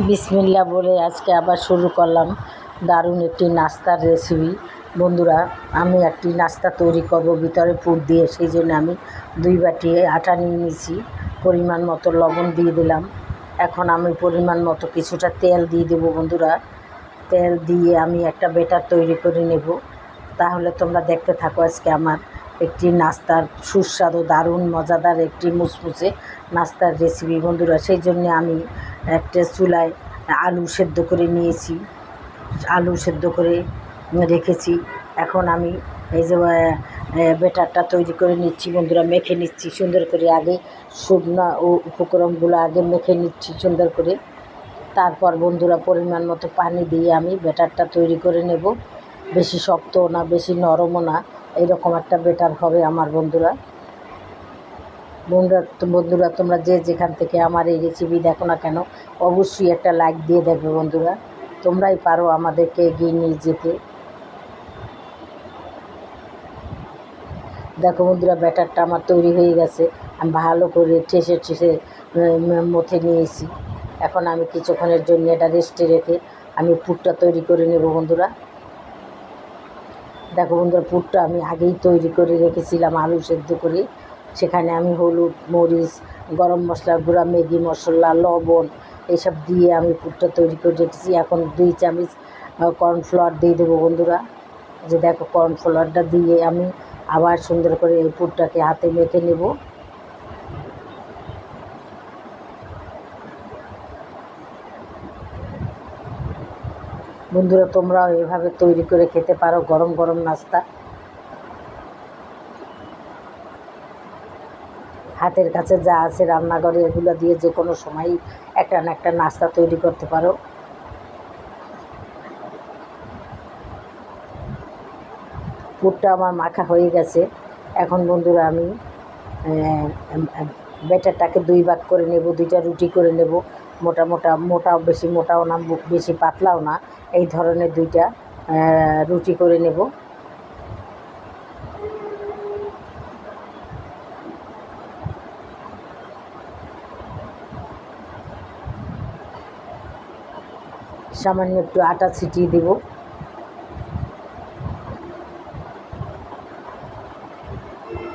বিসমিল্লা বলে আজকে আবার শুরু করলাম দারুণ একটি নাস্তার রেসিপি বন্ধুরা, আমি একটি নাস্তা তৈরি করব, ভিতরে পুর দিয়ে। সেই জন্য আমি দুই বাটি আটা নিয়ে নিয়েছি। পরিমাণ মতো লবণ দিয়ে দিলাম। এখন আমি পরিমাণ মতো কিছুটা তেল দিয়ে দেবো বন্ধুরা। তেল দিয়ে আমি একটা বেটার তৈরি করে নেব। তাহলে তোমরা দেখতে থাকো আজকে আমার একটি নাস্তার সুস্বাদু, দারুণ, মজাদার একটি মুসমুসে নাস্তার রেসিপি বন্ধুরা, সেই জন্য আমি একটা চুলায় আলু সেদ্ধ করে নিয়েছি। আলু সেদ্ধ করে রেখেছি। এখন আমি এই যে বেটারটা তৈরি করে নিচ্ছি। বন্ধুরা, মেখে নিচ্ছি সুন্দর করে আগে শুকনো ও উপকরণগুলো আগে মেখে নিচ্ছি সুন্দর করে। তারপর বন্ধুরা, পরিমাণ মতো পানি দিয়ে আমি বেটারটা তৈরি করে নেব। বেশি শক্তও না, বেশি নরমও না, এরকম একটা বেটার হবে আমার বন্ধুরা। বন্ধুরা বন্ধুরা, তোমরা যে যেখান থেকে আমার এই রেসিপি দেখো না কেন, অবশ্যই একটা লাইক দিয়ে দেবে বন্ধুরা। তোমরাই পারো আমাদেরকে এগিয়ে নিয়ে যেতে। দেখো বন্ধুরা, ব্যাটারটা আমার তৈরি হয়ে গেছে। আমি ভালো করে ঠেসে ঠেসে মথে নিয়েছি। এখন আমি কিছুক্ষণের জন্য এটা রেস্টে রেখে আমি পুরটা তৈরি করে নেব বন্ধুরা। দেখো বন্ধুরা, পুরটা আমি আগেই তৈরি করে রেখেছিলাম আলু সেদ্ধ করে। সেখানে আমি হলুদ, মরিচ, গরম মশলা গুঁড়া, ম্যাগি মশলা, লবণ এসব দিয়ে আমি পুরটা তৈরি করে রেখেছি। এখন দুই চামচ কর্নফ্লাওয়ার দিয়ে দেবো বন্ধুরা। যে দেখো কর্নফ্লাওয়ারটা দিয়ে আমি আবার সুন্দর করে এই পুরটাকে হাতে মেখে নেব। বন্ধুরা, তোমরাও এভাবে তৈরি করে খেতে পারো গরম গরম নাস্তা। হাতের কাছে যা আছে রান্নাঘরে এগুলো দিয়ে যে কোনো সময়ই একটা না একটা নাস্তা তৈরি করতে পারো। পুরটা আমার মাখা হয়ে গেছে। এখন বন্ধুরা আমি ব্যাটারটাকে দুই ভাগ করে নেব, দুইটা রুটি করে নেব। মোটা মোটা, মোটাও বেশি, মোটাও না, বেশি পাতলাও না। এই ধরনের দুইটা রুটি করে নেব। সামান্য একটু আটা ছিটিয়ে দেব।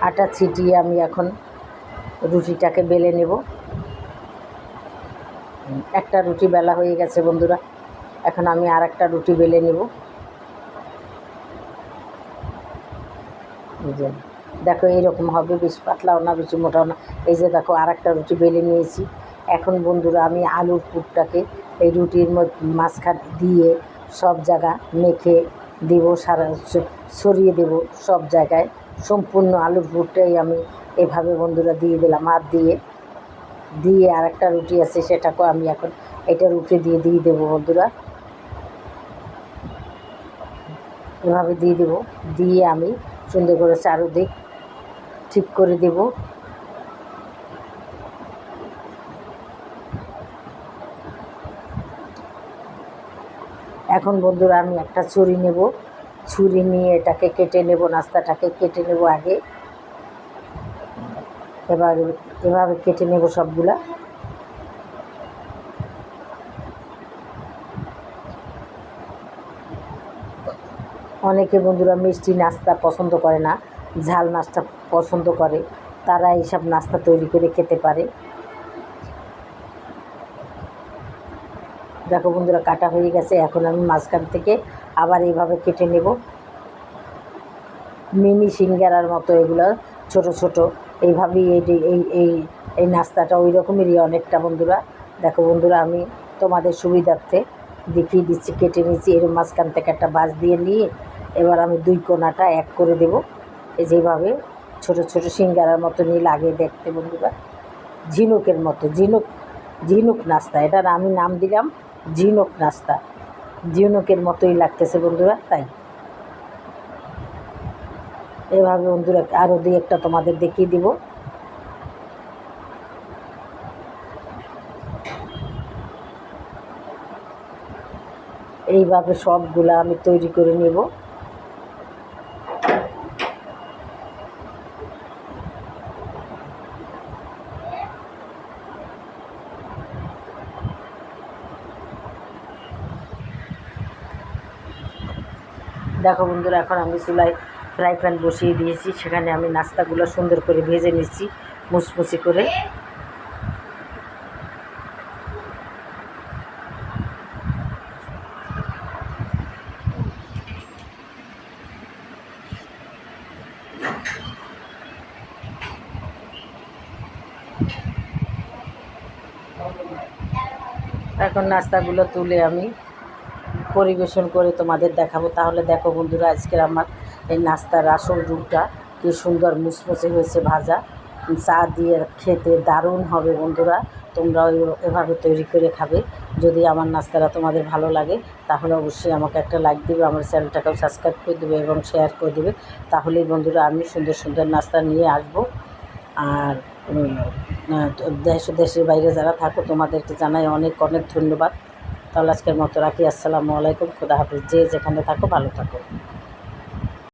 আটা ছিটিয়ে আমি এখন রুটিটাকে বেলে নেব। একটা রুটি বেলা হয়ে গেছে বন্ধুরা, এখন আমি আর একটা রুটি বেলে নেব। দেখো এইরকম হবে, বেশি পাতলাও না, বেশি মোটাও না। এই যে দেখো আর একটা রুটি বেলে নিয়েছি। এখন বন্ধুরা আমি আলুর পুরটাকে এই রুটির মাঝখান দিয়ে সব জায়গা মেখে দেব, সারা সরিয়ে দেব সব জায়গায়। সম্পূর্ণ আলুর পুরটাই আমি এভাবে বন্ধুরা দিয়ে দিলাম। হাত দিয়ে দিয়ে আর একটা রুটি আছে, সেটাকেও আমি এখন এটা রুটি দিয়ে দিয়ে দেবো বন্ধুরা। এভাবে দিয়ে দেবো। দিয়ে আমি সুন্দর করে চারোদিক ঠিক করে দেব। এখন বন্ধুরা আমি একটা ছুরি নেব। ছুরি নিয়ে এটাকে কেটে নেব, নাস্তাটাকে কেটে নেব আগে। এবার এভাবে কেটে নেব সবগুলা। অনেকে বন্ধুরা মিষ্টি নাস্তা পছন্দ করে না, ঝাল নাস্তা পছন্দ করে। তারা এইসব নাস্তা তৈরি করে খেতে পারে। দেখো বন্ধুরা, কাটা হয়ে গেছে। এখন আমি মাঝখান থেকে আবার এইভাবে কেটে নেব। মিনি সিঙ্গারার মতো এগুলো, ছোট ছোট। এইভাবেই এই এই এই নাস্তাটা ওই রকমেরই অনেকটা বন্ধুরা। দেখো বন্ধুরা, আমি তোমাদের সুবিধার্থে দেখিয়ে দিচ্ছি, কেটে নিচ্ছি। এর মাঝখান থেকে একটা বাস দিয়ে নিয়ে এবার আমি দুই কোনাটা এক করে দেব। এই যেভাবে ছোট ছোট সিঙ্গারার মতো নিয়ে আগে দেখতে বন্ধুরা। ঝিনুকের মতো, ঝিনুক ঝিনুক নাস্তা। এটার আমি নাম দিলাম ঝিনুক নাস্তা ঝিনুকের মতোই লাগতেছে বন্ধুরা, তাই। এভাবে বন্ধুরা আরও দুই একটা তোমাদের দেখিয়ে দিব। এইভাবে সবগুলো আমি তৈরি করে নেব। দেখো বন্ধুরা, এখন আমি চুলায় ফ্রাই প্যান বসিয়ে দিয়েছি। সেখানে আমি নাস্তাগুলো সুন্দর করে ভেজে নিচ্ছি মুচমুচি করে। এখন নাস্তাগুলো তুলে আমি পরিবেশন করে তোমাদের দেখাবো। তাহলে দেখো বন্ধুরা, আজকের আমার এই নাস্তার আসল রূপটা কী সুন্দর মুচমুচে হয়েছে ভাজা। চা দিয়ে খেতে দারুণ হবে বন্ধুরা, তোমরাও এভাবে তৈরি করে খাবে। যদি আমার নাস্তাটা তোমাদের ভালো লাগে, তাহলে অবশ্যই আমাকে একটা লাইক দেবে, আমার চ্যানেলটাকেও সাবস্ক্রাইব করে দেবে এবং শেয়ার করে দেবে। তাহলেই বন্ধুরা, আমি সুন্দর সুন্দর নাস্তা নিয়ে আসব। আর দেশ, দেশের বাইরে যারা থাকো, তোমাদেরকে জানাই অনেক অনেক ধন্যবাদ। তাহলে আজকের মতো রাখি। আসসালামু আলাইকুম খুদা হাফিজ। যে যেখানে থাকো ভালো থাকো।